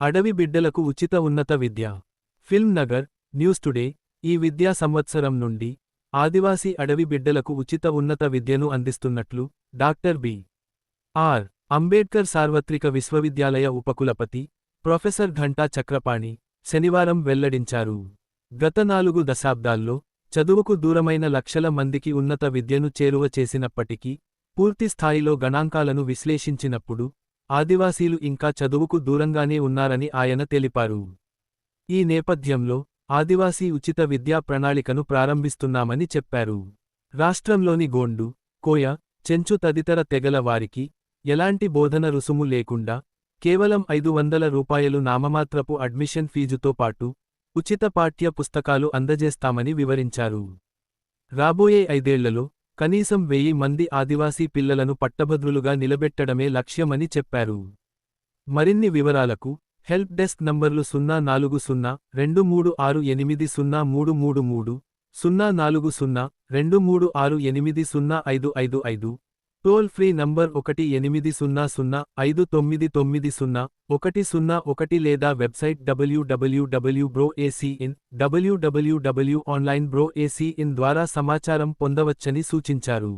అడవి బిడ్డలకు ఉచిత ఉన్నత విద్య. ఫిల్మ్ నగర్ న్యూస్ టుడే ఈ విద్యా సంవత్సరం నుండి ఆదివాసీ అడవి బిడ్డలకు ఉచిత ఉన్నత విద్యను అందిస్తున్నట్లు డాక్టర్ బి. ఆర్. అంబేడ్కర్ సార్వత్రిక విశ్వవిద్యాలయ ఉపకులపతి ప్రొఫెసర్ ఘంటా చక్రపాణి శనివారం వెల్లడించారు. గత నాలుగు దశాబ్దాల్లో చదువుకు దూరమైన లక్షల మందికి ఉన్నత విద్యను చేరువ చేసినప్పటికీ పూర్తి స్థాయిలో గణాంకాలను విశ్లేషించినప్పుడు ఆదివాసీలు ఇంకా చదువుకు దూరంగానే ఉన్నారని ఆయన తెలిపారు. ఈ నేపథ్యంలో ఆదివాసీ ఉచిత విద్యా ప్రణాళికను ప్రారంభిస్తున్నామని చెప్పారు. రాష్ట్రంలోని గోండు కోయ చెంచు తదితర తెగల వారికి ఎలాంటి బోధన రుసుము లేకుండా కేవలం ఐదు వందల రూపాయలు నామమాత్రపు అడ్మిషన్ ఫీజుతో పాటు ఉచిత పాఠ్య పుస్తకాలు అందజేస్తామని వివరించారు. రాబోయే ఐదేళ్ళలో కనీసం వెయ్యి మంది ఆదివాసీ పిల్లలను పట్టభద్రులుగా నిలబెట్టడమే లక్ష్యమని చెప్పారు. మరిన్ని వివరాలకు హెల్ప్ డెస్క్ నంబర్లు సున్నా నాలుగు సున్నా రెండు మూడు ఆరు ఎనిమిది సున్నా మూడు మూడు మూడు సున్నా నాలుగు సున్నా రెండు మూడు ఆరు ఎనిమిది సున్నా ఐదు ఐదు ఐదు టోల్ ఫ్రీ నంబర్ ఒకటి ఎనిమిది సున్నా సున్నా ఐదు తొమ్మిది తొమ్మిది సున్నా ఒకటి సున్నా ఒకటి లేదా website WWW bro AC in WWW online bro AC in ద్వారా సమాచారం పొందవచ్చని సూచించారు.